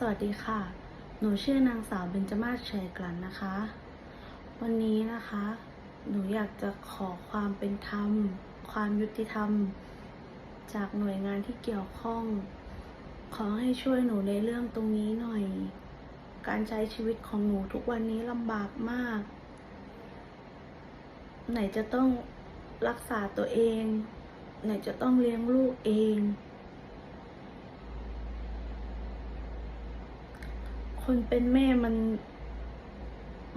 สวัสดีค่ะ หนูชื่อนางสาวเบญจมาศเฉยกลันนะคะ วันนี้นะคะ หนูอยากจะขอความเป็นธรรม ความยุติธรรม จากหน่วยงานที่เกี่ยวข้อง ขอให้ช่วยหนูในเรื่องตรงนี้หน่อย การใช้ชีวิตของหนูทุกวันนี้ลำบากมาก ไหนจะต้องรักษาตัวเอง ไหนจะต้องเลี้ยงลูกเอง คนเป็นแม่มัน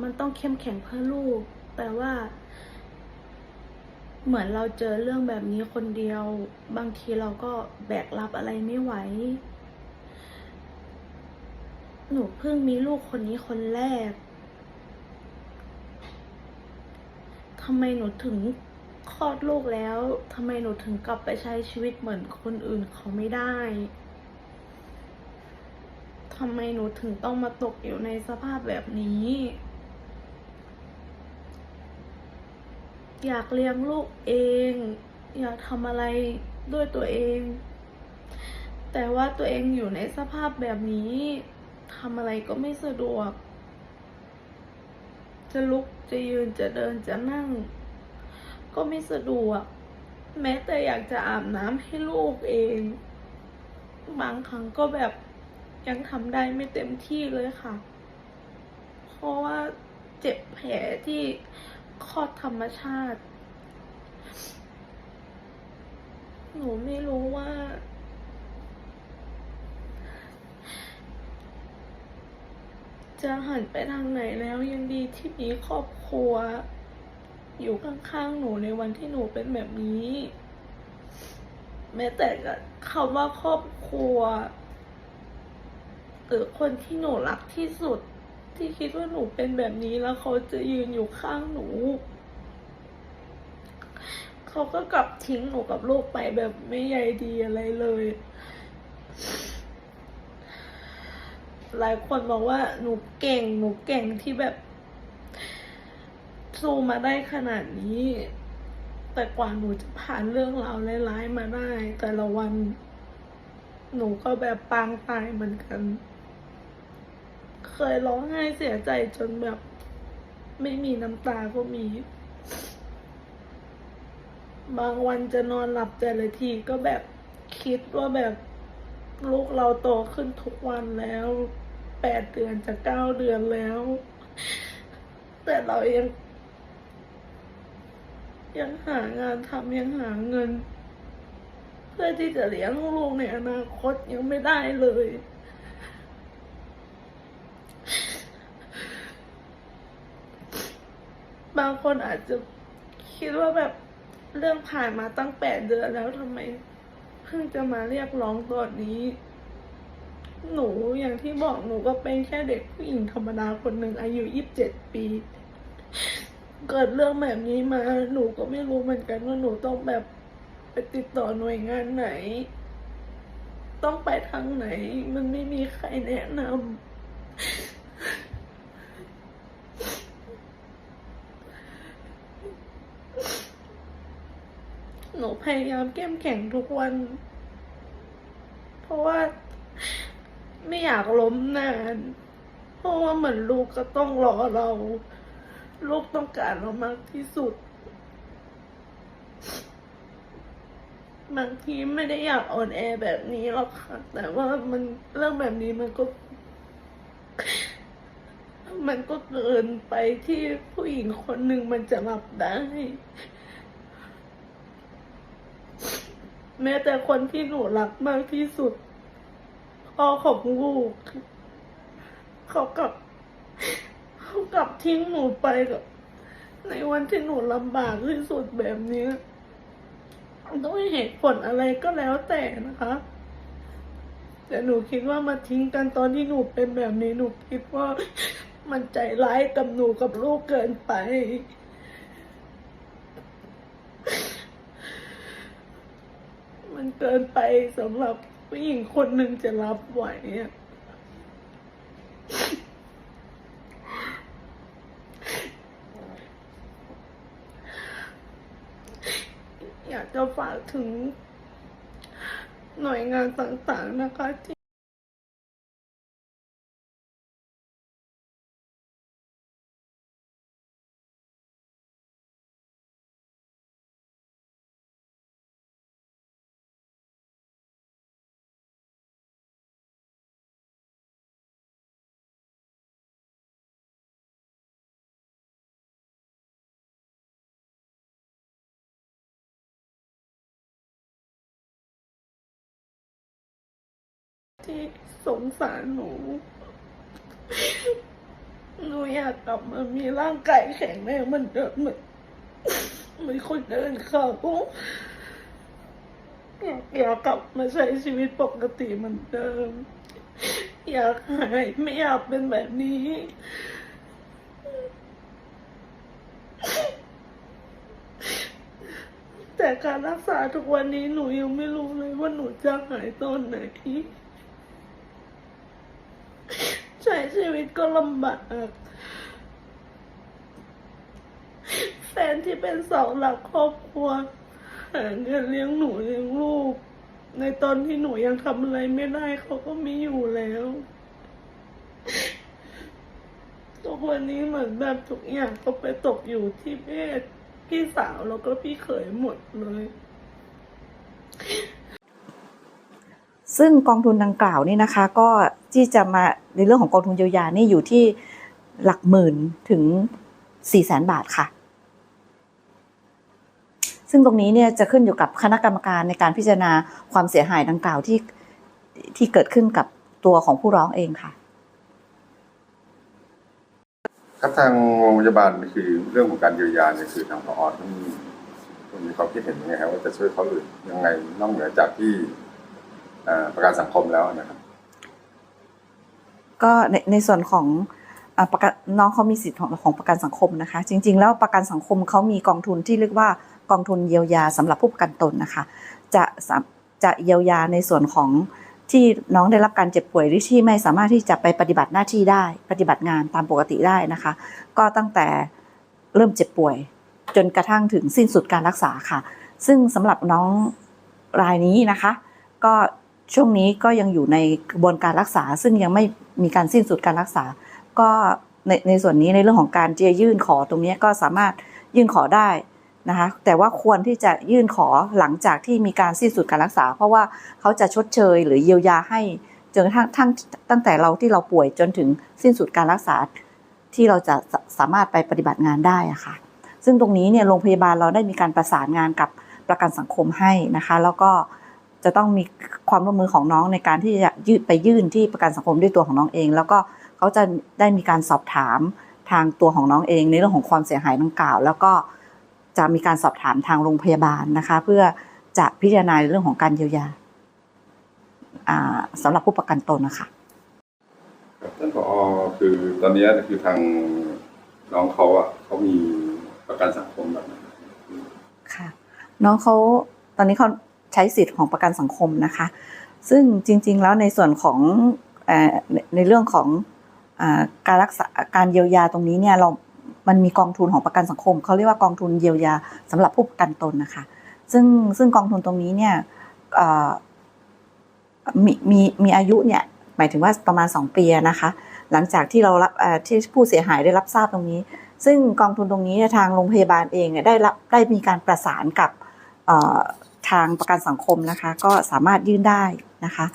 มันต้องเข้มแข็งเพื่อลูก แต่ว่า เหมือนเราเจอเรื่องแบบนี้คนเดียว บางทีเราก็แบกรับอะไรไม่ไหว หนูเพิ่งมีลูกคนนี้คนแรกทำไมหนูถึงคลอดลูกแล้วทำไมหนูถึงกลับไปใช้ชีวิตเหมือนคนอื่นเขาไม่ได้ ทำไมหนูถึงต้องมาตกอยู่ในสภาพแบบนี้ อยากเลี้ยงลูกเอง อยากทำอะไรด้วยตัวเอง แต่ว่าตัวเองอยู่ในสภาพแบบนี้ทำอะไรก็ไม่สะดวก จะลุกจะยืนจะเดินจะนั่ง ก็ไม่สะดวก แม้แต่อยากจะอาบน้ำให้ลูกเอง บางครั้งก็แบบ ยังทำได้ไม่เต็มที่เลยค่ะ เพราะว่าเจ็บแผลที่คลอดธรรมชาติ หนูไม่รู้ว่า จะหันไปทางไหนแล้วยังดีที่มีครอบครัว อยู่ข้างๆหนูในวันที่หนูเป็นแบบนี้ แม้แต่คำว่าครอบครัว หรือคนที่หนูรักที่สุด ที่คิดว่าหนูเป็นแบบนี้แล้วเขาจะยืนอยู่ข้างหนูเขาก็กลับทิ้งหนูกับลูกไปแบบไม่ใยดีอะไรเลย หลายคนบอกว่าหนูเก่ง หนูเก่งที่แบบ สู้มาได้ขนาดนี้ แต่กว่าหนูจะผ่านเรื่องราวร้ายๆมาได้ แต่ละวัน หนูก็แบบปางตายเหมือนกัน เคยร้องไห้เสียใจจนแบบ ไม่มีน้ำตาก็มี บางวันจะนอนหลับแต่ละทีก็แบบคิดว่าแบบลูกเราโตขึ้นทุกวันแล้วแปดเดือนจะเก้าเดือนแล้ว แต่เรายัง ยังหางานทำยังหาเงิน เพื่อที่จะเลี้ยงลูกในอนาคตยังไม่ได้เลย บางคนอาจจะคิดว่าแบบเรื่องผ่านมาตั้งแปดเดือนแล้วทำไม เพิ่งจะมาเรียกร้องตอนนี้ หนูอย่างที่บอกหนูก็เป็นแค่เด็กผู้หญิงธรรมดาคนหนึ่งอายุยี่สิบเจ็ดปี เกิดเรื่องแบบนี้มา หนูก็ไม่รู้เหมือนกันว่าหนูต้องแบบไปติดต่อหน่วยงานไหน ต้องไปทางไหน มันไม่มีใครแนะนำ หนูพยายามเข้มแข็งทุกวัน เพราะว่าไม่อยากล้มนาน เพราะว่าเหมือนลูกก็ต้องรอเรา ลูกต้องการเรามากที่สุด บางทีไม่ได้อยากอ่อนแอแบบนี้หรอกค่ะ แต่ว่ามันเรื่องแบบนี้มันก็มันก็เกินไปที่ผู้หญิงคนหนึ่งมันจะรับได้ แม้แต่คนที่หนูรักมากที่สุดพ่อของลูกเขากลับเขากลับทิ้งหนูไปกับในวันที่หนูลำบากที่สุดแบบนี้ด้วยเหตุผลอะไรก็แล้วแต่นะคะ แต่หนูคิดว่ามาทิ้งกันตอนที่หนูเป็นแบบนี้หนูคิดว่ามันใจร้ายกับหนูกับลูกเกินไป มัน เกินไปสำหรับผู้หญิงคนหนึ่งจะรับไหวอะอยากจะฝากถึงหน่วยงานต่างๆนะคะที่ ที่สงสารหนู หนูอยากกลับมามีร่างกายแข็งแรงเหมือนเดิมเหมือนเหมือนคนเดินเขาอยากอยากกลับมาใช้ชีวิตปกติเหมือนเดิม อยากหายไม่อยากเป็นแบบนี้แต่การรักษาทุกวันนี้หนูยังไม่รู้เลยว่าหนูจะหายตอนไหน ใช้ชีวิตก็ลำบากแฟนที่เป็นเสาหลักครอบครัวหาเงินเลี้ยงหนูเลี้ยงลูก ในตอนที่หนูยังทำอะไรไม่ได้เขาก็ไม่อยู่แล้วทุกวันนี้เหมือนแบบทุกอย่างก็ไปตกอยู่ที่เพศพี่สาวแล้วก็พี่เขยหมดเลย ซึ่งกองทุนดังกล่าวนี่นะคะ ก็ที่จะมาในเรื่องของกองทุนเยียวยานี่อยู่ที่หลักหมื่นถึง4แสนบาทค่ะ ซึ่งตรงนี้เนี่ยจะขึ้นอยู่กับคณะกรรมการในการพิจารณาความเสียหายดังกล่าวที่ที่เกิดขึ้นกับตัวของผู้ร้องเองค่ะ ครับทางโรงพยาบาลคือเรื่องของการเยียวยาเนี่ยคือทางพอท่านท่านมีความคิดเห็นยังไงครับว่าจะช่วยเขาหรือยังไงนอกเหนือจากที่ ประกันสังคมแล้วนะครับ ก็ในในส่วนของประกันน้องเขามีสิทธิ์ของของประกันสังคมนะคะ จริง ๆ แล้วประกันสังคมเขามีกองทุนที่เรียกว่ากองทุนเยียวยาสำหรับผู้ประกันตนนะคะ จะจะเยียวยาในส่วนของที่น้องได้รับการเจ็บป่วยหรือที่ไม่สามารถที่จะไปปฏิบัติหน้าที่ได้ ปฏิบัติงานตามปกติได้นะคะ ก็ตั้งแต่เริ่มเจ็บป่วย จนกระทั่งถึงสิ้นสุดการรักษาค่ะ ซึ่งสำหรับน้องรายนี้นะคะ ก็ ช่วงนี้ก็ยังอยู่ในกระบวนการรักษา ซึ่งยังไม่มีการสิ้นสุดการรักษา ก็ในในส่วนนี้ในเรื่องของการจะยื่นขอตรงนี้ก็สามารถยื่นขอได้นะคะแต่ว่าควรที่จะยื่นขอหลังจากที่มีการสิ้นสุดการรักษา เพราะว่าเขาจะชดเชยหรือเยียวยาให้จนกระทั่งทั้งตั้งแต่เราที่เราป่วยจนถึงสิ้นสุดการรักษาที่เราจะสสามารถไปปฏิบัติงานได้ะค่ะ ซึ่งตรงนี้เนี่ยโรงพยาบาลเราได้มีการประสานงานกับประกันสังคมให้นะคะ แล้วก็ จะต้องมีความร่วมมือของน้องในการที่จะยื่นไปยื่นที่ประกันสังคมด้วยตัวของน้องเอง แล้วก็เขาจะได้มีการสอบถามทางตัวของน้องเอง ในเรื่องของความเสียหายดังกล่าว แล้วก็จะมีการสอบถามทางโรงพยาบาลนะคะ เพื่อจะพิจารณาในเรื่องของการเยียวยาอ่าสำหรับผู้ประกันตนนะคะครับท่านผอคือตอนนี้คือทางน้องเขาอะเขามีประกันสังคมแบบไหนค่ะ น้องเขาตอนนี้เขา ใช้สิทธิ์ของประกันสังคมนะคะ ซึ่งจริง ๆ แล้วในส่วนของอในเรื่องของอการรักษาการเยียวยาตรงนี้เนี่ยเรา มันมีกองทุนของประกันสังคม เขาเรียกว่ากองทุนเยียวยาสำหรับผู้ประกันตนนะคะ ซึ่งซึ่งกองทุนตรงนี้เนี่ยมีมีมีอายุเนี่ยหมายถึงว่าประมาณ 2 ปีนะคะ หลังจากที่เรารับที่ผู้เสียหายได้รับทราบตรงนี้ ซึ่งกองทุนตรงนี้ทางโรงพยาบาลเองได้รับได้มีการประสานกับ ทางประกันสังคมนะคะ ก็สามารถยื่นได้นะคะ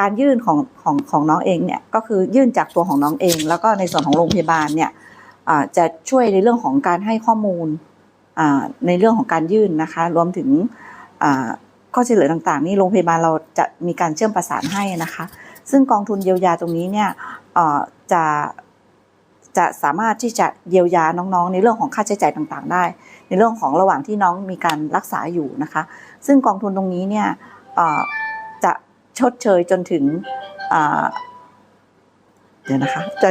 การยื่นของของของน้องเองเนี่ยก็คือยื่นจากตัวของน้องเอง แล้วก็ในส่วนของโรงพยาบาลเนี่ยจะช่วยในเรื่องของการให้ข้อมูลในเรื่องของการยื่นนะคะ รวมถึงข้อช่วยเหลือต่างๆ นี่โรงพยาบาลเราจะมีการเชื่อมประสานให้นะคะ ซึ่งกองทุนเยียวยาตรงนี้เนี่ยจะจะสามารถที่จะเยียวยาน้องๆ ในเรื่องของค่าใช้จ่ายต่างๆ ได้ ในเรื่องของระหว่างที่น้องมีการรักษาอยู่นะคะ ซึ่งกองทุนตรงนี้เนี่ยจะชดเชยจนถึงเดี๋ยวนะคะจะ